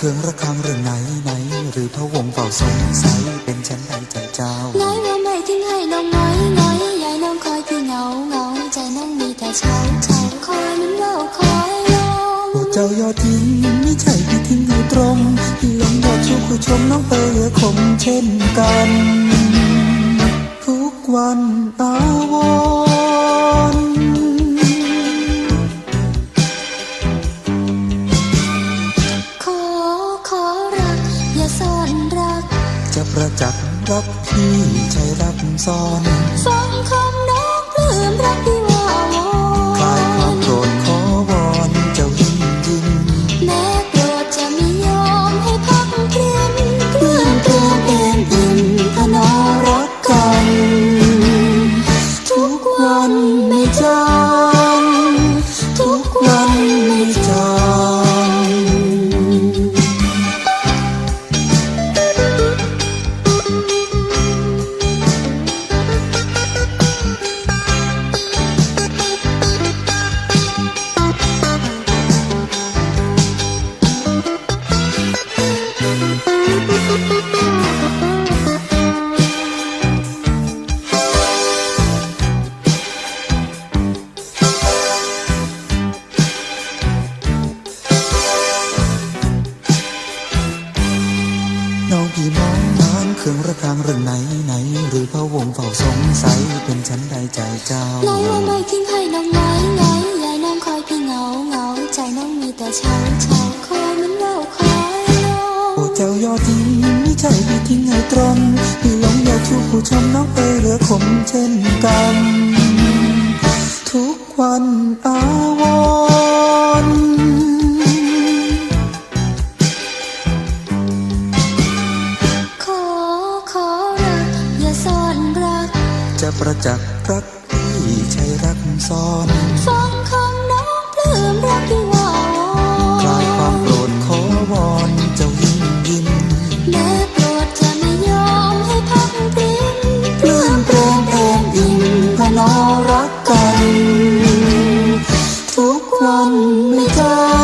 คืองระฆังเรื่องไหนไหน หรือพระวงศ์เฝ้าสงสัยเป็นฉันใดใจเจ้าน้อยว่าไม่ทิ้งให้น้องน้อยน้อยยายน้องคอยพี่เหงาเหงาใจน้องมีแต่เช้าเช้าคอยมันเล่าคอยลงโอ้เจ้ายอดทิ้งไม่ใช่พี่ทิ้งให้ตรงพี่หลงยอดชูผู้ชมน้องไปเหลือคมเช่นกัน จะประจักษ์รักพี่ใช่รักซ่อนฟังคำน้องปลื้มรักพี่ว่าวอคลายความโกรธขอวอนเจ้ายิ่งยิ่งแม้โกรธจะไม่ยอมให้พักเพียนเพื่อนเตือนเอ็นอิ่มพนอรักกัน ทุกวันไม่จาง พี่มองนานเครื่องระฆังเรื่องไหนไหน หรือพระวงเฝ้าสงสัยเป็นฉันใดใจเจ้าน้อยว่าไม่ทิ้งให้น้องน้อยน้อยยายน้องคอยพี่เหงาเหงาใจน้องมีแต่เช้าเช้าคอยมันเล่าคอยโอ้เจ้ายอดทิ้งไม่ใช่พี่ทิ้งให้ตรงพี่หลงอยากชูผู้ชมน้องไปเหลือคมเช่นกัน ทุกวันะประจักษ์รักที่ใช่รักซ้อนฟังคำน้องปลื้มรักที่วอนคลายความโกรธขอวอนเจ้ายิ่งยิ้มแม้โปรดจะไม่ยอมให้พักดินเพื่อเปรมเปรมอินมพนอรักกัน ทุกวันไม่จาง